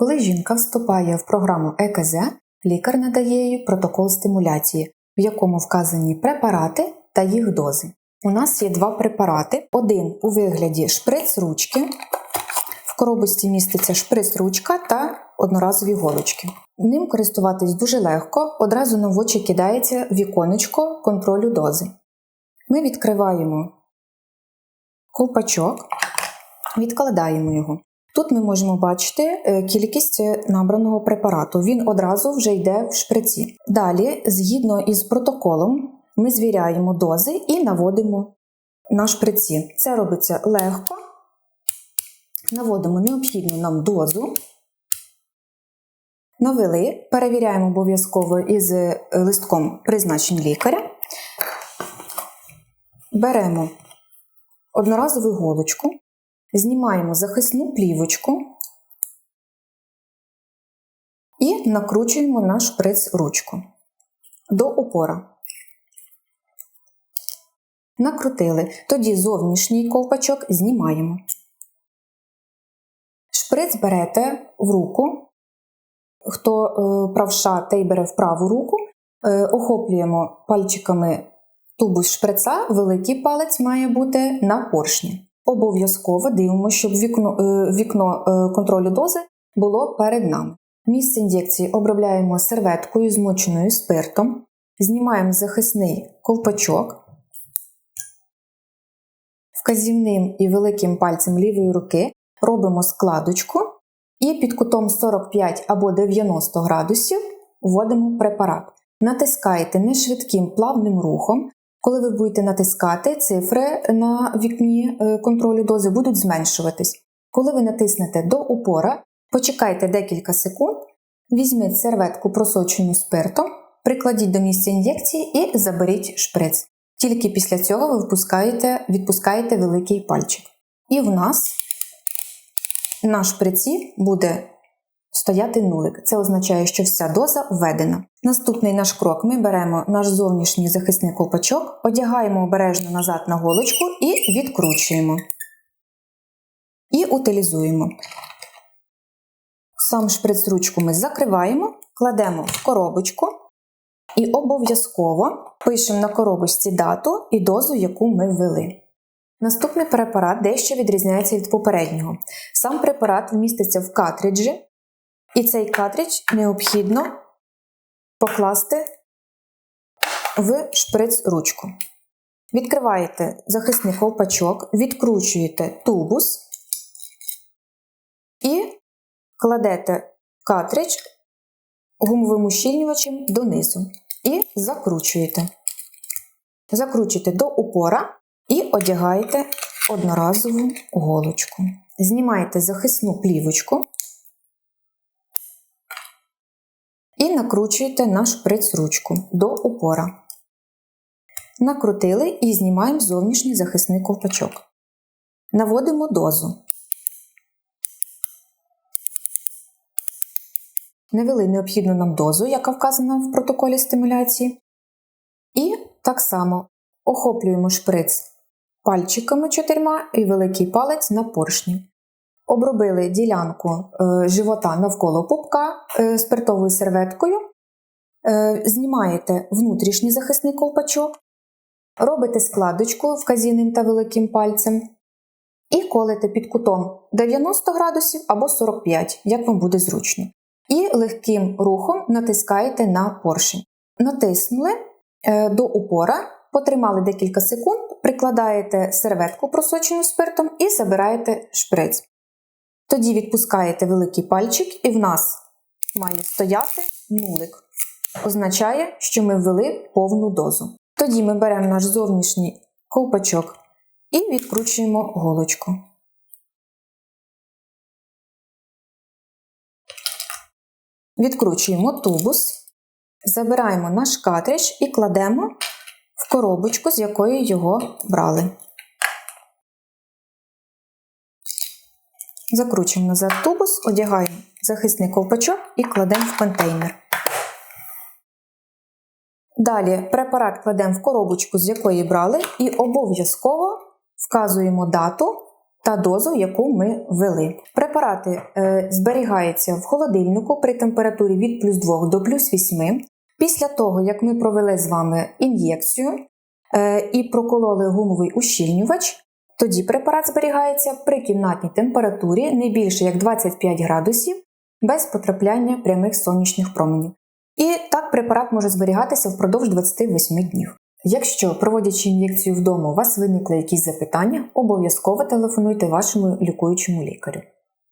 Коли жінка вступає в програму ЕКЗ, лікар надає їй протокол стимуляції, в якому вказані препарати та їх дози. У нас є два препарати: один у вигляді шприц-ручки. В коробочці міститься шприц-ручка та одноразові голочки. Ним користуватись дуже легко, одразу на очі кидається віконечко контролю дози. Ми відкриваємо ковпачок, відкладаємо його. Тут ми можемо бачити е, кількість е, набраного препарату. Він одразу вже йде в шприці. Далі, згідно із протоколом, ми звіряємо дози і наводимо на шприці. Це робиться легко. Наводимо необхідну нам дозу. Навели, перевіряємо обов'язково із е, листком призначень лікаря. Беремо одноразову голочку, знімаємо захисну плівочку і накручуємо на шприц ручку до опора. Накрутили. Тоді зовнішній ковпачок знімаємо. Шприц берете в руку. Хто е, правша, той бере в праву руку. Е, охоплюємо пальчиками тубус шприца, великий палець має бути на поршні. Обов'язково дивимося, щоб вікно, е, вікно е, контролю дози було перед нами. Місце ін'єкції обробляємо серветкою, змоченою спиртом, знімаємо захисний ковпачок. Вказівним і великим пальцем лівої руки робимо складочку і під кутом 45 або 90 градусів вводимо препарат. Натискаєте нешвидким плавним рухом. Коли ви будете натискати, цифри на вікні е, контролю дози будуть зменшуватись. Коли ви натиснете до упора, почекайте декілька секунд, візьміть серветку просочену спиртом, прикладіть до місця ін'єкції і заберіть шприц. Тільки після цього ви впускаєте, відпускаєте великий пальчик. І в нас на шприці буде стояти нулик. Це означає, що вся доза введена. Наступний наш крок: ми беремо наш зовнішній захисний ковпачок, одягаємо обережно назад на голочку і відкручуємо. І утилізуємо. Сам шприц-ручку ми закриваємо, кладемо в коробочку і обов'язково пишемо на коробочці дату і дозу, яку ми ввели. Наступний препарат дещо відрізняється від попереднього. Сам препарат вміститься в картриджі, і цей картридж необхідно покласти в шприц-ручку. Відкриваєте захисний ковпачок, відкручуєте тубус і кладете картридж гумовим ущільнювачем донизу і закручуєте. Закручуєте до упора і одягаєте одноразову голочку. Знімаєте захисну плівочку і накручуєте на шприц-ручку до упора. Накрутили і знімаємо зовнішній захисний ковпачок. Наводимо дозу. Навели необхідну нам дозу, яка вказана в протоколі стимуляції. І так само охоплюємо шприц пальчиками чотирма і великий палець на поршні. Обробили ділянку е, живота навколо пупка е, спиртовою серветкою, е, знімаєте внутрішній захисний ковпачок, робите складочку вказівним та великим пальцем і колите під кутом 90 градусів або 45, як вам буде зручно. І легким рухом натискаєте на поршень. Натиснули до упора, потримали декілька секунд, прикладаєте серветку просочену спиртом і забираєте шприц. Тоді відпускаєте великий пальчик, і в нас має стояти нулик. Означає, що ми ввели повну дозу. Тоді ми беремо наш зовнішній ковпачок і відкручуємо голочку. Відкручуємо тубус, забираємо наш картридж і кладемо в коробочку, з якої його брали. Закручуємо назад тубус, одягаємо захисний ковпачок і кладемо в контейнер. Далі препарат кладемо в коробочку, з якої брали, і обов'язково вказуємо дату та дозу, яку ми ввели. Препарати е, зберігаються в холодильнику при температурі від плюс 2 до плюс 8. Після того, як ми провели з вами ін'єкцію е, і прокололи гумовий ущільнювач, тоді препарат зберігається при кімнатній температурі не більше як 25 градусів без потрапляння прямих сонячних променів. І так препарат може зберігатися впродовж 28 днів. Якщо, проводячи ін'єкцію вдома, у вас виникли якісь запитання, обов'язково телефонуйте вашому лікуючому лікарю.